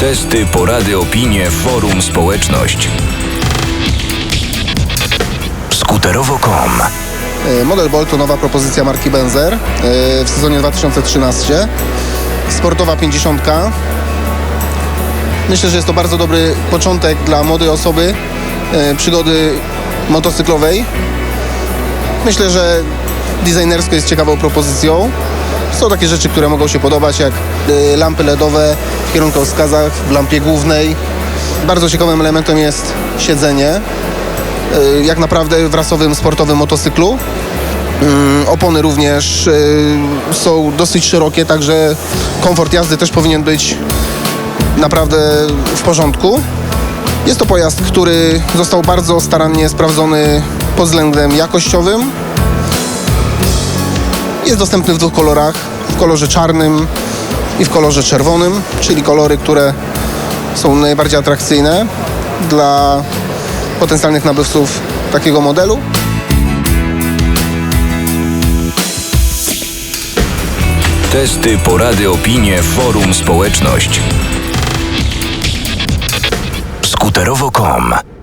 Testy, porady, opinie, forum, społeczność. Skuterowo.com E, Model Bolt to nowa propozycja marki Benzer e, w sezonie 2013. Sportowa 50. Myślę, że jest to bardzo dobry początek dla młodej osoby e, przygody motocyklowej. Myślę, że designersko jest ciekawą propozycją. Są takie rzeczy, które mogą się podobać, jak lampy LEDowe kierunkowskazach, w lampie głównej. Bardzo ciekawym elementem jest siedzenie, e, jak naprawdę w rasowym, sportowym motocyklu. Mm, Opony również y, są dosyć szerokie, także komfort jazdy też powinien być naprawdę w porządku. Jest to pojazd, który został bardzo starannie sprawdzony pod względem jakościowym. Jest dostępny w dwóch kolorach, w kolorze czarnym i w kolorze czerwonym, czyli kolory, które są najbardziej atrakcyjne dla potencjalnych nabywców takiego modelu. Testy, porady, opinie, forum, społeczność. Skuterowo.com